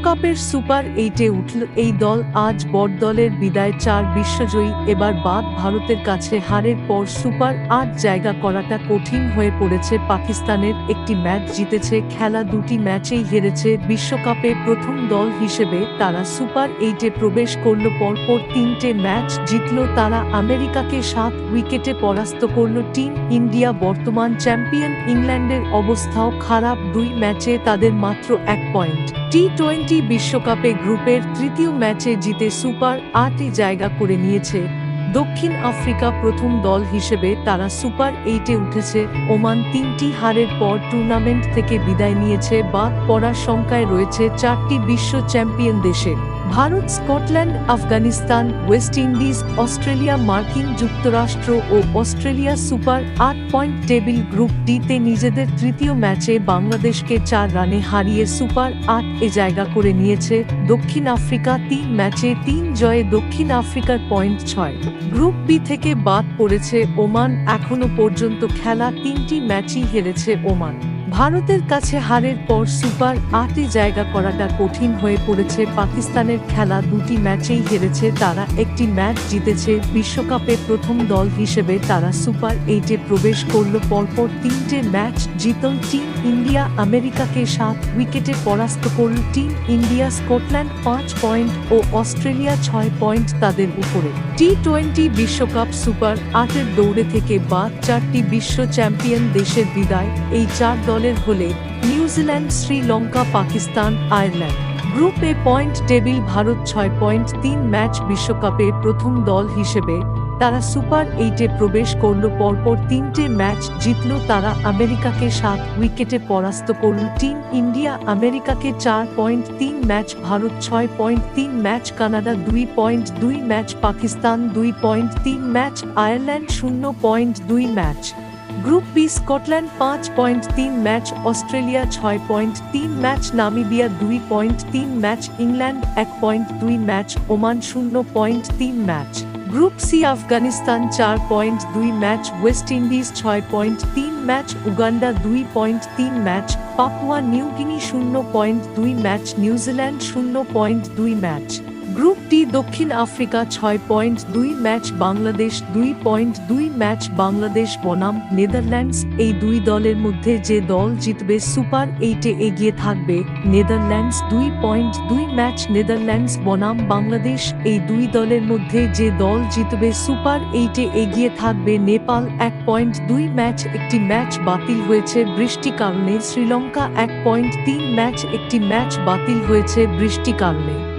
বিশ্বকাপের সুপার এইটে উঠল, এই দল আজ বড় দলের বিদায়, চার বিশ্বজয়ী। এবার বাদ ভারতের কাছে হারের পর সুপার আট জায়গা করাটা কঠিন হয়ে পড়েছে। পাকিস্তানের একটি ম্যাচ জিতেছে, খেলা দুটি ম্যাচেই হেরেছে। বিশ্বকাপে প্রথম দল হিসেবে তারা সুপার এইটে প্রবেশ করল, পরপর তিনটে ম্যাচ জিতল। তারা আমেরিকাকে সাত উইকেটে পরাস্ত করল। টিম ইন্ডিয়া বর্তমান চ্যাম্পিয়ন। ইংল্যান্ডের অবস্থাও খারাপ। দুই ম্যাচে তাদের মাত্র এক পয়েন্ট। টি টোয়েন্টি বিশ্বকাপে গ্রুপের তৃতীয় ম্যাচে জিতে সুপার আটে জায়গা করে নিয়েছে। দক্ষিণ আফ্রিকা প্রথম দল হিসেবে তারা সুপার এইটে উঠেছে। ওমান তিনটি হারের পর টুর্নামেন্ট থেকে বিদায় নিয়েছে। বাদ পড়ার শঙ্কায় রয়েছে চারটি বিশ্ব চ্যাম্পিয়ন দেশে। Bharat, Scotland, Afghanistan, West Indies, Australia, মার্কিন যুক্তরাষ্ট্র ও অস্ট্রেলিয়া সুপার আট পয়েন্ট টেবিল গ্রুপ ডিতে নিজেদের তৃতীয় ম্যাচে বাংলাদেশকে চার রানে হারিয়ে সুপার আট এ জায়গা করে নিয়েছে দক্ষিণ আফ্রিকা তিন ম্যাচে তিন জয়ে দক্ষিণ আফ্রিকার পয়েন্ট ছয়। গ্রুপ বি থেকে বাদ পড়েছে ওমান, এখনও পর্যন্ত খেলা তিনটি ম্যাচই হেরেছে ওমান। ভারতের কাছে হারের পর সুপার আটে জায়গা করাটা কঠিন হয়ে পড়েছে পাকিস্তানের খেলা দুটি ম্যাচেই হেরেছে তারা। একটি ম্যাচ জিতেছে বিশ্বকাপে প্রথম দল হিসেবে তারা সুপার এইটে প্রবেশ করল, পরপর তিনটে ম্যাচ জিতল টিম ইন্ডিয়া আমেরিকাকে সাত উইকেটে পরাস্ত করল টিম ইন্ডিয়া স্কটল্যান্ড পাঁচ পয়েন্ট ও অস্ট্রেলিয়া ছয় পয়েন্ট তাদের উপরে। টি টোয়েন্টি বিশ্বকাপ সুপার আটের দৌড়ে থেকে বাদ, চারটি বিশ্ব চ্যাম্পিয়ন দেশের বিদায়, এই চার দলের হলে New Zealand, Sri Lanka, Pakistan, Ireland. Group এ পয়েন্ট টেবিল ভারত ছয় পয়েন্ট তিন ম্যাচ বিশ্বকাপে প্রথম দল হিসেবে তারা সুপার এইটে প্রবেশ করল, পরপর তিনটে ম্যাচ জিতল তারা আমেরিকাকে সাত উইকেটে পরাস্ত করল। টিম ইন্ডিয়া আমেরিকাকে চার পয়েন্ট তিন ম্যাচ, ভারত ছয় পয়েন্ট তিন ম্যাচ, কানাডা দুই পয়েন্ট দুই ম্যাচ, পাকিস্তান দুই পয়েন্ট তিন ম্যাচ, আয়ারল্যান্ড শূন্য পয়েন্ট দুই ম্যাচ। গ্রুপ বি স্কটল্যান্ড পাঁচ পয়েন্ট তিন ম্যাচ, অস্ট্রেলিয়া ছয় পয়েন্ট তিন ম্যাচ, নামিবিয়া দুই পয়েন্ট তিন ম্যাচ, ইংল্যান্ড এক পয়েন্ট দুই ম্যাচ, ওমান শূন্য পয়েন্ট তিন ম্যাচ। গ্রুপ সি আফগানিস্তান চার পয়েন্ট দুই ম্যাচ, ওয়েস্ট ইন্ডিজ ছয় পয়েন্ট তিন ম্যাচ, উগান্ডা দুই পয়েন্ট তিন ম্যাচ, পাপুয়া নিউগিনি শূন্য পয়েন্ট দুই ম্যাচ, নিউজিল্যান্ড শূন্য পয়েন্ট দুই ম্যাচ। গ্রুপ ডি দক্ষিণ আফ্রিকা ছয় পয়েন্ট দুই ম্যাচ বাংলাদেশ, দুই পয়েন্ট দুই ম্যাচ বাংলাদেশ, বনাম, নেদারল্যান্ডস। এই দুই দলের মধ্যে যে দল জিতবে সুপার এইটে এগিয়ে থাকবে, নেদারল্যান্ডস দুই পয়েন্ট দুই ম্যাচ, নেদারল্যান্ডস, বনাম, বাংলাদেশ। এই দুই দলের মধ্যে যে দল জিতবে সুপার এইটে এগিয়ে থাকবে, নেপাল এক পয়েন্ট দুই ম্যাচ, একটি ম্যাচ বাতিল হয়েছে বৃষ্টি কারণে। শ্রীলঙ্কা এক পয়েন্ট তিন ম্যাচ, একটি ম্যাচ বাতিল হয়েছে বৃষ্টি কারণে।